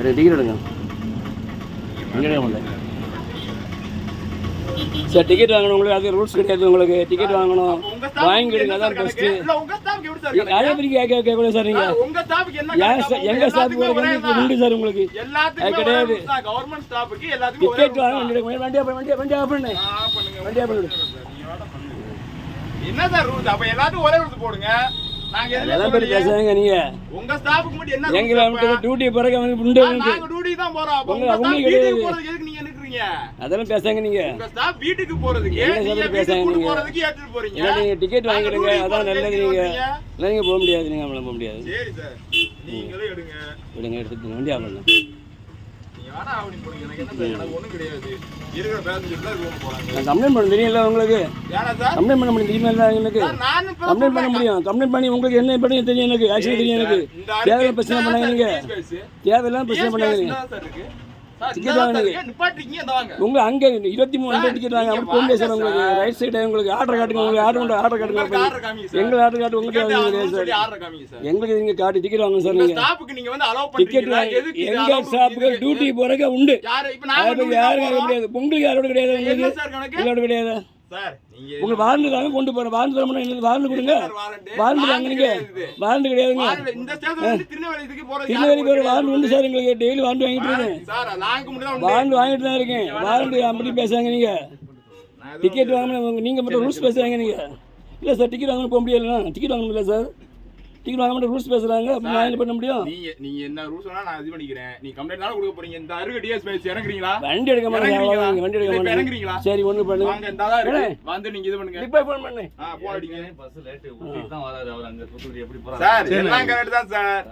எடுங்க டிக்கெட் எடுங்க. அங்கே சார் டிக்கெட் வாங்கணும் உங்களுக்கு அது ரூல்ஸ் கிடையாது உங்களுக்கு. டிக்கெட் வாங்கணும். வாங்கிடுங்க அதான் பெஸ்ட்டு? அதே மாதிரி கேட்க கேட்கக்கூடாது சார் நீங்கள் எங்கள் ஸ்டாஃப் எல்லாத்துக்குமே ஒரே வந்து தான். உண்டு சார் உங்களுக்கு? அது கிடையாது. டிக்கெட் வாங்க தான். வண்டி எடுக்க வண்டி வண்டி வண்டி ஆஃப் பண்ணு. ஆ, பண்ணுங்க. வண்டி ஆஃப் பண்ணு. என்ன சார் ரூல்ஸ் அப்ப எல்லாத்துக்கும் ஒரே ரூல்ஸ் போடுங்க. அதெல்லாம் நீங்கள் உங்க ஸ்டாஃப்க்கு மட்டும் என்ன எங்களை அப்ப? டியூட்டி பிறகு வந்து உண்டு. ஆ, நாங்க டியூட்டி தான் போறோம். அப்ப உங்க- உங்க staff உங்களுக்கு வீட்டுக்கு கிடையாது. போறதுக்கு எதுக்கு நீங்க நிக்கிறீங்க அதெல்லாம் பேசாங்க நீங்கள் உங்க ஸ்டாஃப் வீட்டுக்கு போறதுக்கு என்ன நீங்க பேசாங்க நீங்க? போறதுக்கு ஏத்துட்டு போறீங்க. இல்லை நீங்கள் டிக்கெட் நாங்க வாங்கிடுங்க. அதான் நல்லது? இல்லை போக முடியாது. நம்மளாம் போக முடியாது. சரி சார். நீங்களும் எடுங்க. விடுங்க எடுத்துட்டு வண்டி ஆஃப் கம்ப்ளைண்ட் பண்ண தெரியல உங்களுக்கு? கம்ப்ளைண்ட் பண்ண முடியும் தெரியுமா எனக்கு கம்ப்ளைண்ட் பண்ண முடியும். கம்ப்ளைண்ட் பண்ணி உங்களுக்கு என்ன பண்ணி தெரியும் எனக்கு? ஆக்சுவலி தெரியும் எனக்கு. தேவையில்லாம் பிரச்சனை பண்ணாங்க நீங்கள் தேவையில்லாம் பிரச்சனை பண்ணாங்க பேசு நீங்கள் தான் சார் இருக்கு சார் Ticket இங்க தான் சார் வாங்குங்க. இருக்கு. நிப்பாட்டிங்க இந்த வாங்க உங்க அங்க இருபத்தி மூணு டிக்கெட் வாங்க சார் வாங்க உங்களுக்கு. ரைட் சைடு உங்களுக்கு ஆர்டர் காட்டுங்க உங்களுக்கு ஆர்டர் கொண்டு ஆர்டர் காட்டுங்க உங்களுக்கு ஆர்டர் காட்டு உங்களுக்கு டிக்கெட் கிடையாது சார். எங்களுக்கு நீங்க காட்டு டிக்கெட் வாங்க சார் உங்க நீங்க. ஸ்டாஃப்க்கு நீங்க வந்து அலோவ் டிக்கெட் பண்றீங்களா எதுக்கு இது எங்க allow ஸ்டாஃப்க்கு? டியூட்டி போறக்க உண்டு. யாரு? இப்ப நாங்க அது duty யாரும். முடியாது உங்களுக்கு யாரோட கிடையாது உங்களுக்கு. கிடையாது? நீங்க உங்களுக்கு வாரண்டு தாங்க கொண்டு போறேன் வாரண்டு தரமுன்னா என்ன வாரண்டு கொடுங்க. வாரண்ட்? தாங்க நீங்க வாரண்டு கிடையாதுங்க. திருநெல்வேலி போகிற வாரண்டு உண்டு சார் எங்களுக்கு டெய்லி வாரண்டு வாங்கிட்டு இருக்கேன். வாரண்டு வாங்கிட்டு தான் இருக்கேன். வாரண்டு அப்படி பேசுறாங்க நீங்க. டிக்கெட் வாங்கணும் நீங்கள் மட்டும் ரூல்ஸ் பேசுகிறாங்க நீங்கள் இல்லை சார் டிக்கெட் வாங்கணும் போக முடியலண்ணா. டிக்கெட் வாங்க முடியல சார். டிக்கெட் வாங்க மட்டும் ரூல்ஸ் பேசுகிறாங்க அப்போ நான் என்ன பண்ண முடியும்? நீங்க நீங்க என்ன ரூல்ஸ் வேணா நான் இது பண்ணிக்கிறேன். நீ கம்ப்ளைண்ட் தான கொடுக்க போறீங்க? இந்த அருகு டிஎஸ் பேசி இறங்குறீங்களா? வண்டி எடுக்க மாட்டேங்க வண்டி எடுக்க மாட்டேங்க இறங்குறீங்களா? சரி ஒன்று பண்ணுங்க வாங்க இந்த தான் இருக்கு. வந்து நீங்க இது பண்ணுங்க. இப்போ ஃபோன் பண்ணு. ஆ போன் அடிங்க. பஸ் லேட் ஊட்டிக்கு தான் வராரு அவர். அங்க தூத்துக்குடி எப்படி போறாரு? சார் எல்லாம் கரெக்ட் தான் சார்.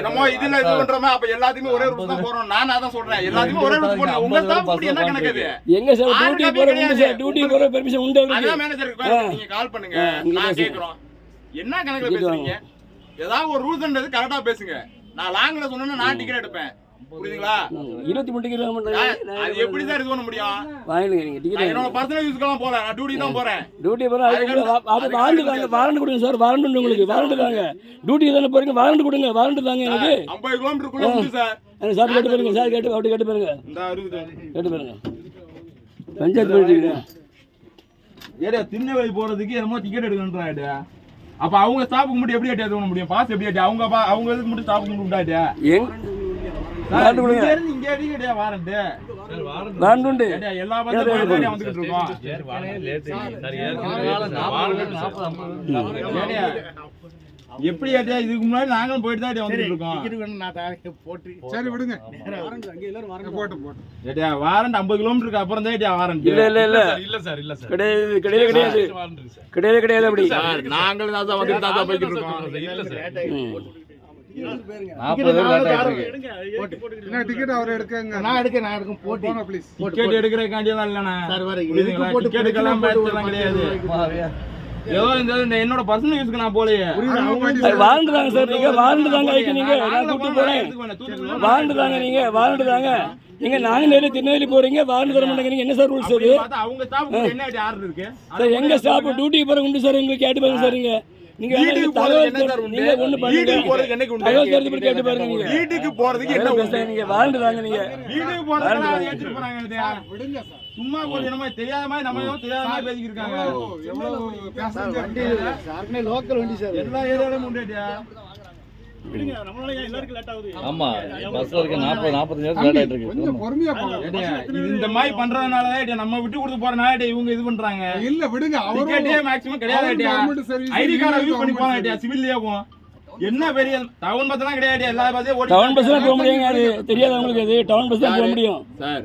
என்னமோ இதுல இது பண்றோமா அப்ப எல்லாத்துக்குமே ஒரே ரூல்ஸ் தான் போறோம் நான் அதான் சொல்றேன். எல்லாத்துக்குமே ஒரே ரூல்ஸ் போடுங்க உங்க ஸ்டாஃப் பத்தி என்ன கணக்கு அது? எங்க சார்? டியூட்டி போகிற உண்டு சார். டியூட்டி போகிற பெர்மிஷன் உண்டு அதான் மேனேஜருக்கு நீங்க கால் பண்ணுங்க நான். கேக்குறோம். என்ன கணக்குல பேசுறீங்க? ஏதாவது ஒரு ரூல்ஸ்ன்றது கரெக்டா பேசுங்க. நான் லாங்ல சொன்னா நான் டிக்கெட் எடுப்பேன். புரியுதுங்களா? இருபத்தி மூணு மாட்டேங்க அது எப்படி சார் இது பண்ண முடியும்? வாங்கிடுங்க டிக்கெட் என்னோட பர்சனல் யூஸ்க்கெல்லாம் போல நான் டியூட்டி தான் போறேன். டியூட்டி போகிற அது வாரண்டு தாங்க வாரண்டு கொடுங்க சார் வாரண்டு உங்களுக்கு வாரண்டு தாங்க. டியூட்டி தானே போகிறீங்க வாரண்டு கொடுங்க வாரண்டு தாங்க எனக்கு ஐம்பது கிலோமீட்டருக்குள்ள உண்டு சார் சார் கேட்டு பாருங்க சார் கேட்டு அப்படி கேட்டு பாருங்க. கேட்டு பாருங்க. பஞ்சாயத்து போயிட்டு ஏடா திருநெல்வேலி போறதுக்கு என்னமோ டிக்கெட் எடுக்கணுன்றாடா அப்ப அவங்க ஸ்டாஃபுக்கு மட்டும் எப்படி ஏற்றி பண்ண முடியும்? பாஸ் எப்படி ஏற்றி அவங்க பா- அவங்க இதுக்கு மட்டும் ஸ்டாஃபுக்கு மட்டும் விட்டாடா எங் எல்லா எப்படி ஏட்டியா இதுக்கு முன்னாடி நாங்களும் போயிட்டு தான் வந்துட்டு இருக்கோம் சரி விடுங்க. போட்டு. போட்டு. ஏட்டியா வாரண்ட் ஐம்பது கிலோமீட்டருக்கு அப்புறம் தான் ஏட்டியா வாரண்ட் இல்ல இல்ல இல்ல. இல்ல சார் இல்ல சார். கிடையாது கிடையாது. கிடையாது கிடையாது கிடையாது அப்படி. நாங்களும் தான் வந்துட்டு தான் போய்கிட்டு இருக்கோம். இல்ல சார். டிக்கெட் அவர் எடுக்கங்க? நான் எடுக்க நான் எடுக்க போட்டி போங்க ப்ளீஸ் டிக்கெட் எடுக்கிறக்காண்டியெல்லாம் இல்லண்ணா. சார்? டிக்கெட்டுக்கெல்லாம் பேச்செல்லாம் கிடையாது. ஏதோ இந்த என்னோட பர்சனல் யூஸ்க்கு நான் போலையே அது வாரண்டு தாங்க சார் நீங்க வாரண்டு தாங்க ஐக்கு நீங்க நான் கூப்பிட்டு போறேன். வாரண்டு தாங்க நீங்க வாரண்டு தாங்க நீங்க நாங்க நேரில் திருநெல்வேலி போறீங்க வாரண்டு தர மாட்டேங்கிறீங்க. என்ன சார் ரூல்ஸ் அது? அவங்க ஸ்டாஃப் என்ன ஆர்டர் இருக்கு? சார் எங்க ஸ்டாப் டியூட்டி போற உண்டு சார்? எங்களுக்கு கேட்டு பாருங்க சார் நீங்க. வீட்டுக்கு போறதுக்கு தகவல் என்ன? நீங்க ஒண்ணு பண்ணுங்க? தகவல் தெரிஞ்சு கேட்டு பாருங்க நீங்க. வீட்டுக்கு போறதுக்கு என்ன நீங்க நீங்க. வீட்டுக்கு ஏற்றிட்டு போறாங்க? விடுங்க சார். சும்மா கொஞ்சம் என்னமோ தெரியாத மாதிரி நம்ம தெரியாத மாதிரி பேசிக்கிட்டு இருக்காங்க லோக்கல் வண்டி சார் எல்லா ஏரியாலும் உண்டுடியா ஆமா பஸ்ல இருக்க நாற்பது நாற்பத்தஞ்சு லேட் ஆயிட்டு இருக்கு. இந்த மாதிரி பண்றதுனால நம்ம விட்டு கொடுத்து போறனால இவங்க இது பண்றாங்க. இல்ல விடுங்க அவரும் டிக்கெட்டே மேக்ஸிமம் கிடையாது ஐடி கார்டை யூஸ் பண்ணி சிவில்லயே போவோம். என்ன பெரிய டவுன் பஸ் எல்லாம் கிடையாது எல்லா ஓடி டவுன் பஸ் போக முடியுங்க அது தெரியாது உங்களுக்கு அது டவுன் பஸ் போக முடியும். சார்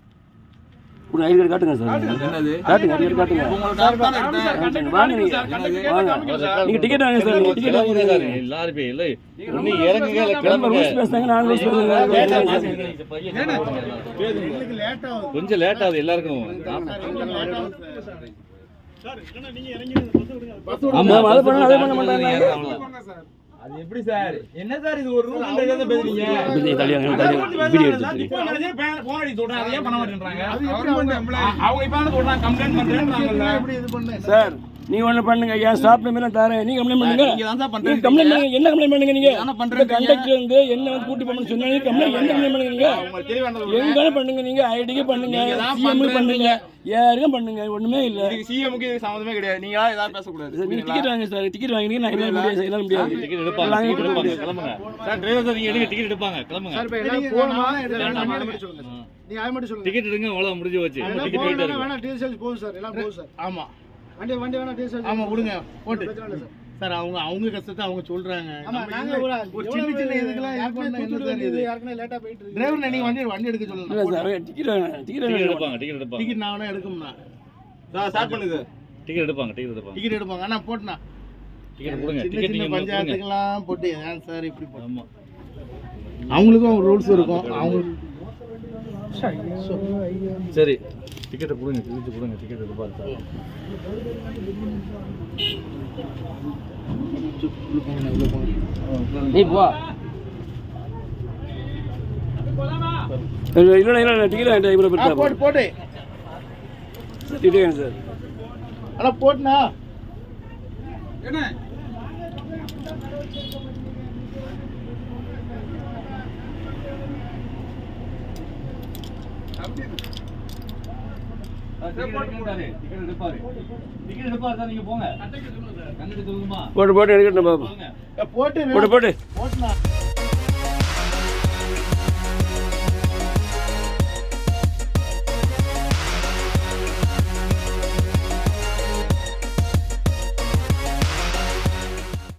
ஒண்ணு ஐடி கார்டு காட்டுங்க சார். என்னது காட்டுங்க ஐடி கார்டு காட்டுங்க. வாங்க காமிங்க நீங்க. சார், கண்டக்டர் வாங்க. காமிங்க சார். நீங்க டிக்கெட் வாங்க சார் டிக்கெட் வாங்க சார். எல்லாரும் போய் இல்லை நீ இறங்குங்க இல்ல கிளம்ப ரூல்ஸ் பேசுறாங்க. நான் ரூல்ஸ் கொஞ்சம் லேட் ஆகுது எல்லாருக்கும் ஆமா அதை பண்ண அதை பண்ண மாட்டாங்க. அது எப்படி சார்? என்ன சார் இது ஒரு ரூல் கண்டே பேசுறீங்க? இப்படி வீடியோ எடுத்து போன் அடி சொல்றாங்க. அதை ஏன் பண்ண மாட்டேன்றாங்க? அவங்க இப்ப சொல்றாங்க கம்ப்ளைண்ட் பண்றேன்றாங்கல்ல. எப்படி இது பண்ண? சார் நீ ஒண்ணு பண்ணுங்க என் ஸ்டாப் நம்பர் தரேன். நீங்க கம்ப்ளைண்ட் பண்ணுங்க. நீங்க தான் சார் நீங்க பண்றீங்க. கம்ப்ளைண்ட் பண்ணுங்க. என்ன கம்ப்ளைண்ட் பண்ணுங்க நீங்க? இந்த பண்றீங்க. கண்டக்டர் வந்து என்ன வந்து கூட்டி போகணும்னு சொன்னா நீங்க கம்ப்ளைண்ட் என்ன கம்ப்ளைண்ட் பண்ணுங்க நீங்க? எங்காலும் பண்ணுங்க நீங்க. ஐடிக்கு பண்ணுங்க. நீங்க சிஎம் பண்றீங்க. பண்ணுங்க. யாருக்கும் பண்ணுங்க. ஒண்ணுமே இல்ல. இதுக்கு சிஎம்க்கு இதுக்கு சம்மந்தமே கிடையாது. நீங்க ஏதாவது பேசக்கூடாது. சார், நீங்க டிக்கெட் வாங்க சார் டிக்கெட் வாங்கினீங்க நான் என்னால முடியாது சார், என்னால முடியாது. டிக்கெட் எடுப்பாங்க. வாங்கி டிக்கெட் எடுப்பாங்க. கிளம்புங்க. சார் டிரைவர் சார் நீங்க எடுங்க. டிக்கெட் எடுப்பாங்க. கிளம்புங்க. சார் இப்போ எல்லாம் அதை மட்டும் சொல்லுங்க. நீங்க அதை மட்டும் சொல்லுங்க. டிக்கெட் எடுங்க அவ்வளவு முடிஞ்சு போச்சு. எல்லாம் டிக்கெட் போகணும்னா போயிட்டு வேணா டீசல் போகும் சார் எல்லாம் போகும் சார் ஆமா. வண்டி வண்டி வேணா டீசல் ஆமா விடுங்க போட்டு. சார். அவங்க அவங்க கஷ்டத்தை அவங்க சொல்றாங்க. ஒரு சின்ன சின்ன இதுக்கெல்லாம் யாருக்குமே லேட்டா போயிட்டு இருக்கு. டிரைவர் நீங்க வண்டி வண்டி எடுக்க இல்ல சொல்லலாம் சார் டிக்கெட் எடுப்பாங்க டிக்கெட் எடுப்பாங்க டிக்கெட் நான் வேணா எடுக்கும்னா சார் ஸ்டார்ட் பண்ணுது டிக்கெட் எடுப்பாங்க டிக்கெட் எடுப்பாங்க. டிக்கெட் எடுப்பாங்க. ஆனா போட்டுனா டிக்கெட் கொடுங்க டிக்கெட் நீங்க பஞ்சாயத்துக்கெல்லாம் போட்டு ஏன் சார் இப்படி ஆமா. அவங்களுக்கும் ரூல்ஸ் இருக்கும். அவங்க சரி டிக்கெட்டை கொடுங்க கிழிச்சு கொடுங்க டிக்கெட் எடுப்பாரு சார் நீ போ டிக்கெட் வேண்டாம் போட்டு போட்டு டிக்கெட் வேணும் சார். ஆனா போட்டுனா என்ன டிக்கெட் எடுப்பாரு டிக்கெட் எடுப்பாரு சார் நீங்க போங்க கண்டிப்பா சொல்லுமா போட்டு போட்டு எடுக்கட்டும் போட்டு போட்டு போட்டு